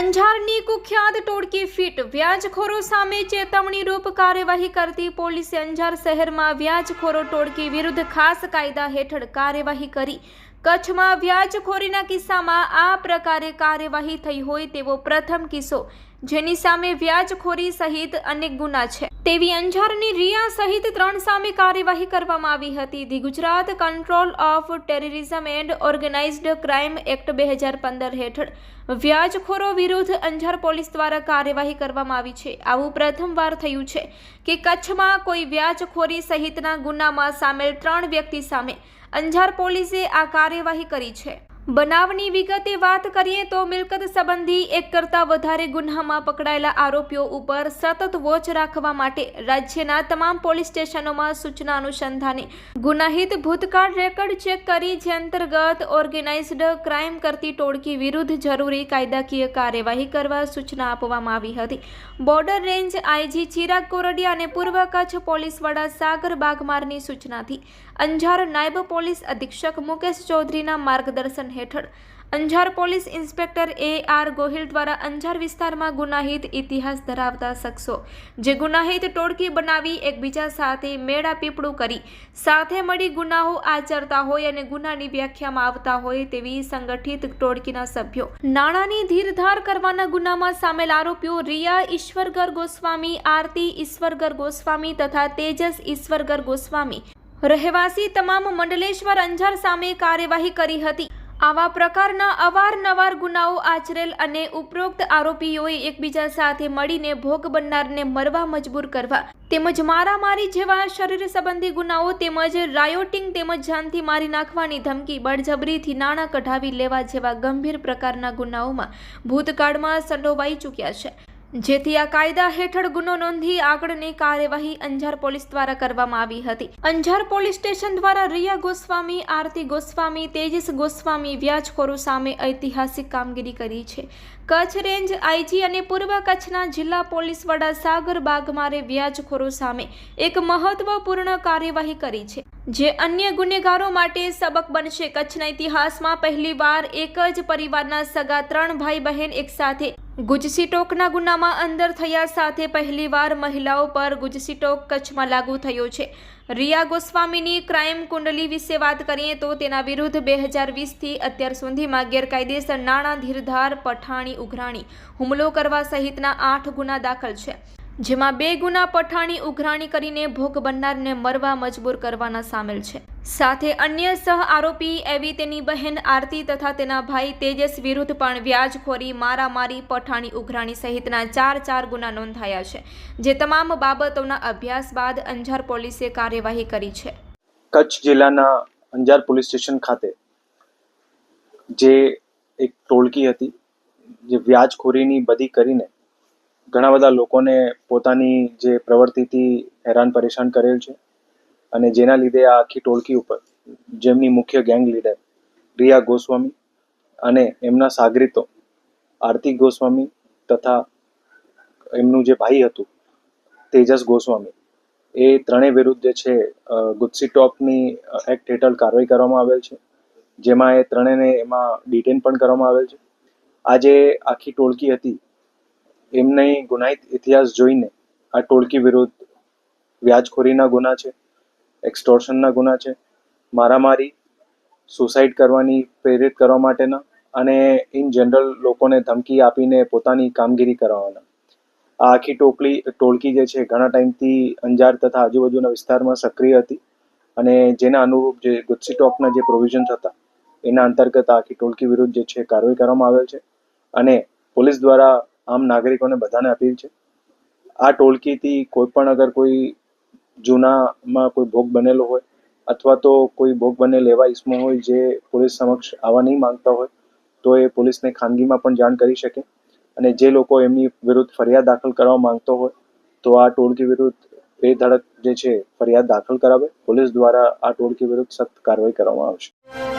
અંજારની કુખ્યાત ટોળકી ફીટ વ્યાજખોરો સામે ચેતવણીરૂપ કાર્યવાહી કરતી પોલીસે અંજાર શહેરમાં વ્યાજખોરો ટોળકી વિરુદ્ધ ખાસ કાયદા હેઠળ કાર્યવાહી કરી કચ્છમાં વ્યાજખોરીના કિસ્સામાં આ પ્રકારે કાર્યવાહી થઈ હોય તેવો પ્રથમ કિસ્સો. જેની સામે વ્યાજખોરી સહિત અનેક ગુના છે. તેવી અંજારની રિયા સહિત ત્રણ સામે કાર્યવાહી કરવામાં આવી હતી. The Gujarat control of terrorism and organised crime act બે હજાર પંદર હેઠળ વ્યાજખોરો વિરુદ્ધ અંજાર પોલીસ દ્વારા કાર્યવાહી કરવામાં આવી છે. આવું પ્રથમવાર થયું છે કે કચ્છમાં કોઈ વ્યાજખોરી સહિતના ગુનામાં સામેલ ત્રણ વ્યક્તિ સામે અંજાર પોલીસે આ કાર્યવાહી કરી છે. બનાવની વિગતે વાત કરીએ તો મિલકત સંબંધી એક કરતાં વધારે ગુન્હામાં પકડાયેલા આરોપીઓ ઉપર સતત વોચ રાખવા માટે રાજ્યના તમામ પોલીસ સ્ટેશનોમાં સૂચના અનુસંધાને ગુનાહિત ભૂતકાળ રેકર્ડ ચેક કરી જે અંતર્ગત ઓર્ગેનાઇઝડ ક્રાઇમ કરતી ટોળકી વિરુદ્ધ જરૂરી કાયદાકીય કાર્યવાહી કરવા સૂચના આપવામાં આવી હતી. Border range IG Chirag Kordiya અને પૂર્વ કચ્છ પોલીસ વડા સાગર બાગમારની સૂચનાથી અંજાર નાયબ પોલીસ અધિક્ષક મુકેશ ચૌધરીના માર્ગદર્શન હેઠળ. Anjar police inspector A R Gohil દ્વારા અંજાર વિસ્તારમાં ગુનાહિત ઇતિહાસ ધરાવતા શખ્સો, જે ગુનાહિત ટોળકી બનાવી એકબીજા સાથે મેળા પીપળું કરી, સાથે મળી ગુનાઓ આચરતા હોય અને ગુનાની વ્યાખ્યામાં આવતા હોય તેવી સંગઠિત ટોળકીના સભ્યો. નાણાંની ધીરધાર કરવાના ગુનામાં સામેલ આરોપીઓ રિયા ઈશ્વરગર ગોસ્વામી, આરતી ઈશ્વરગર ગોસ્વામી તથા તેજસ ઈશ્વરગર ગોસ્વામી. રહેવાસી તમામ મંડલેશ્વર અંજાર સામે કાર્યવાહી કરી હતી. આવા પ્રકારના અવારનવાર ગુનાઓ આચરેલ અને ઉપરોક્ત આરોપીઓએ એકબીજા સાથે મળીને ભોગ બનનારને મરવા મજબૂર કરવા તેમજ મારામારી જેવા શરીર સંબંધી ગુનાઓ તેમજ રાયોટિંગ તેમજ જાનથી મારી નાખવાની ધમકી, બળજબરીથી નાણાં કઢાવી લેવા જેવા ગંભીર પ્રકારના ગુનાઓમાં ભૂતકાળમાં સંડોવાઈ ચૂક્યા છે. જેથી આ કાયદા હેઠળ ગુનો નોંધી આગળની કાર્યવાહી અંજાર પોલીસ દ્વારા કરવામાં આવી હતી. અંજાર પોલીસ સ્ટેશન દ્વારા રિયા ગોસ્વામી, આરતી ગોસ્વામી, તેજસ ગોસ્વામી વ્યાજખોરો સામે ઐતિહાસિક કામગીરી કરી છે. કચ્છ રેન્જ આઈજી અને પૂર્વ કચ્છના જિલ્લા પોલીસ વડા સાગર બાગમારે વ્યાજખોરો સામે એક મહત્વપૂર્ણ કાર્યવાહી કરી છે. જે અન્ય ગુનેગારો માટે સબક બનશે. કચ્છના ઇતિહાસમાં પહેલીવાર એક જ પરિવારના સગા, ત્રણ ભાઈ બહેન એકસાથે ગુજસીટોકના ગુનામાં અંદર થયા સાથે પહેલીવાર મહિલાઓ પર ગુજસીટોક કચ્છમાં લાગુ થયો છે. રિયા ગોસ્વામીની ક્રાઇમ કુંડલી વિશે વાત કરીએ તો તેના વિરુદ્ધ બે હજાર વીસથી અત્યાર સુધીમાં ગેરકાયદેસર નાણાં, ધીરધાર, પઠાણી, ઉઘરાણી હુમલો કરવા સહિતના આઠ ગુના દાખલ છે. જેમાં બે ગુના પઠાણી ઉઘરાણી કરીને ભોગ બનનારને મરવા મજબૂર કરવાના સામેલ છે. સાથે અન્ય સહ આરોપી એવી તેની બહેન આરતી તથા તેના ભાઈ તેજસ વિરુદ્ધ પણ વ્યાજખોરી, મારામારી, પઠાણી ઉઘરાણી સહિતના ચાર ચાર ગુના નોંધાયા છે, જે તમામ બાબતોના અભ્યાસ બાદ અંજાર પોલીસે કાર્યવાહી કરી છે. કચ્છ જિલ્લાના અંજાર પોલીસ સ્ટેશન ખાતે જે એક ટોળકી હતી, જે વ્યાજખોરીની બધી કરીને ઘણા બધા લોકોને પોતાની જે પ્રવૃત્તિથી હેરાન પરેશાન કરેલ છે અને જેના લીધે આ આખી ટોળકી ઉપર જેમની મુખ્ય ગેંગ લીડર રિયા ગોસ્વામી અને એમના સાગરીતો આરતી ગોસ્વામી તથા એમનું જે ભાઈ હતું, તેજસ ગોસ્વામી, એ ત્રણેય વિરુદ્ધ જે છે ગુત્સી ટોપની એક્ટ હેઠળ કાર્યવાહી કરવામાં આવેલ છે. જેમાં એ ત્રણેયને એમાં ડિટેન પણ કરવામાં આવેલ છે. આ જે આખી ટોળકી હતી એમને ગુનાહિત ઇતિહાસ જોઈને આ ટોળકી વિરુદ્ધ વ્યાજખોરીના ગુના છે, એક્સટોર્શનના ગુના છે, મારામારી સુસાઇડ કરવાની, પ્રેરિત કરવા માટેના અને ઇન જનરલ લોકોને ધમકી આપીને પોતાની કામગીરી કરાવવાના. આ આખી ટોકલી, ટોળકી જે છે, ઘણા ટાઈમથી અંજાર તથા આજુબાજુના વિસ્તારમાં સક્રિય હતી અને જેના અનુરૂપ જે ગુજસી ટોપના જે પ્રોવિઝન્સ હતા, એના અંતર્ગત આખી ટોળકી વિરુદ્ધ જે છે, કાર્યવાહી કરવામાં આવેલ છે અને પોલીસ દ્વારા આમ નાગરિકોને બધાને અપીલ છે. આ ટોળકીથી કોઈ પણ અગર કોઈ જૂનામાં કોઈ ભોગ બનેલો હોય અથવા તો કોઈ ભોગ બનેલ એવા ઇસમો હોય જે પોલીસ સમક્ષ આવવા નહીં માંગતા હોય, તો એ પોલીસને ખાનગીમાં પણ જાણ કરી શકે. અને જે લોકો એમની વિરુદ્ધ ફરિયાદ દાખલ કરવા માંગતો હોય, તો આ ટોળકી વિરુદ્ધ એ ધડક જે છે ફરિયાદ દાખલ કરાવે. પોલીસ દ્વારા આ ટોળકી વિરુદ્ધ સખ્ત કાર્યવાહી કરવામાં આવશે.